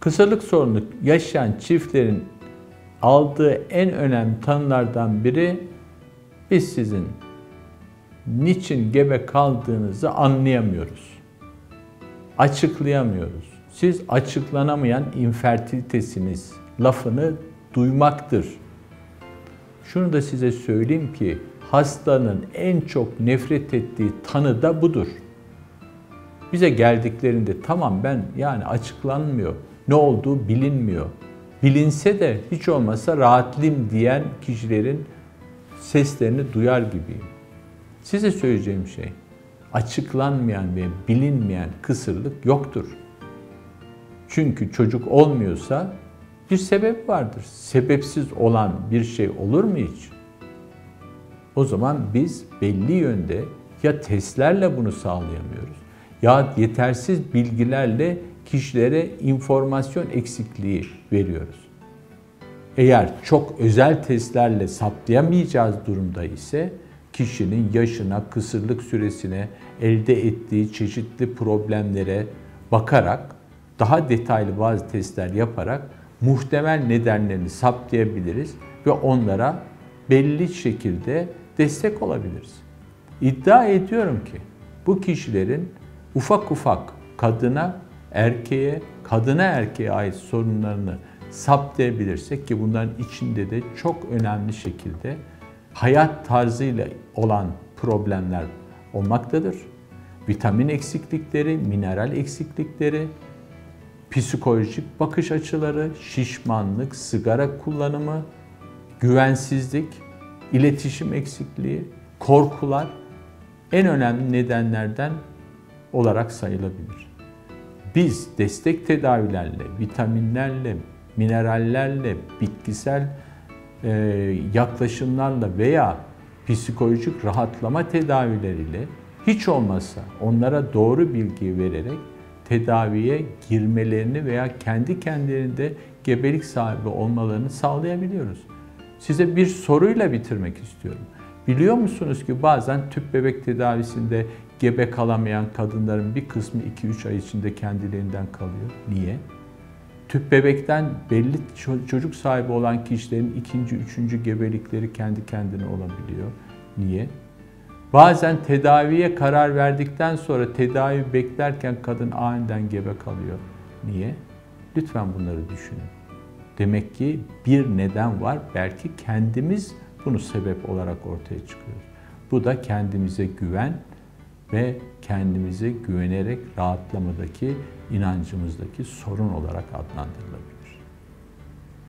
Kısırlık sorunu yaşayan çiftlerin aldığı en önemli tanılardan biri biz sizin niçin gebe kaldığınızı anlayamıyoruz. Açıklayamıyoruz. Siz açıklanamayan infertilitesiniz lafını duymaktır. Şunu da size söyleyeyim ki hastanın en çok nefret ettiği tanı da budur. Bize geldiklerinde tamam ben yani açıklanmıyor, ne olduğu bilinmiyor. Bilinse de hiç olmasa rahatlayayım diyen kişilerin seslerini duyar gibiyim. Size söyleyeceğim şey, açıklanmayan ve bilinmeyen kısırlık yoktur. Çünkü çocuk olmuyorsa bir sebep vardır. Sebepsiz olan bir şey olur mu hiç? O zaman biz belli yönde ya testlerle bunu sağlayamıyoruz ya yetersiz bilgilerle kişilere informasyon eksikliği veriyoruz. Eğer çok özel testlerle saptayamayacağız durumda ise kişinin yaşına, kısırlık süresine, elde ettiği çeşitli problemlere bakarak daha detaylı bazı testler yaparak muhtemel nedenlerini saptayabiliriz ve onlara belli şekilde destek olabiliriz. İddia ediyorum ki bu kişilerin ufak ufak kadına, erkeğe, kadına erkeğe ait sorunlarını saptayabilirsek ki bunların içinde de çok önemli şekilde hayat tarzıyla olan problemler olmaktadır. Vitamin eksiklikleri, mineral eksiklikleri, psikolojik bakış açıları, şişmanlık, sigara kullanımı, güvensizlik, iletişim eksikliği, korkular en önemli nedenlerden olarak sayılabilir. Biz destek tedavilerle, vitaminlerle, minerallerle, bitkisel e, yaklaşımlarla veya psikolojik rahatlama tedavileriyle hiç olmazsa onlara doğru bilgi vererek tedaviye girmelerini veya kendi kendilerinde gebelik sahibi olmalarını sağlayabiliyoruz. Size bir soruyla bitirmek istiyorum. Biliyor musunuz ki bazen tüp bebek tedavisinde gebe kalamayan kadınların bir kısmı 2-3 ay içinde kendilerinden kalıyor. Niye? Tüp bebekten belli çocuk sahibi olan kişilerin ikinci, üçüncü gebelikleri kendi kendine olabiliyor. Niye? Bazen tedaviye karar verdikten sonra tedavi beklerken kadın aniden gebe kalıyor. Niye? Lütfen bunları düşünün. Demek ki bir neden var. Belki kendimiz bunu sebep olarak ortaya çıkıyoruz. Bu da kendimize güven ve kendimize güvenerek rahatlamadaki inancımızdaki sorun olarak adlandırılır.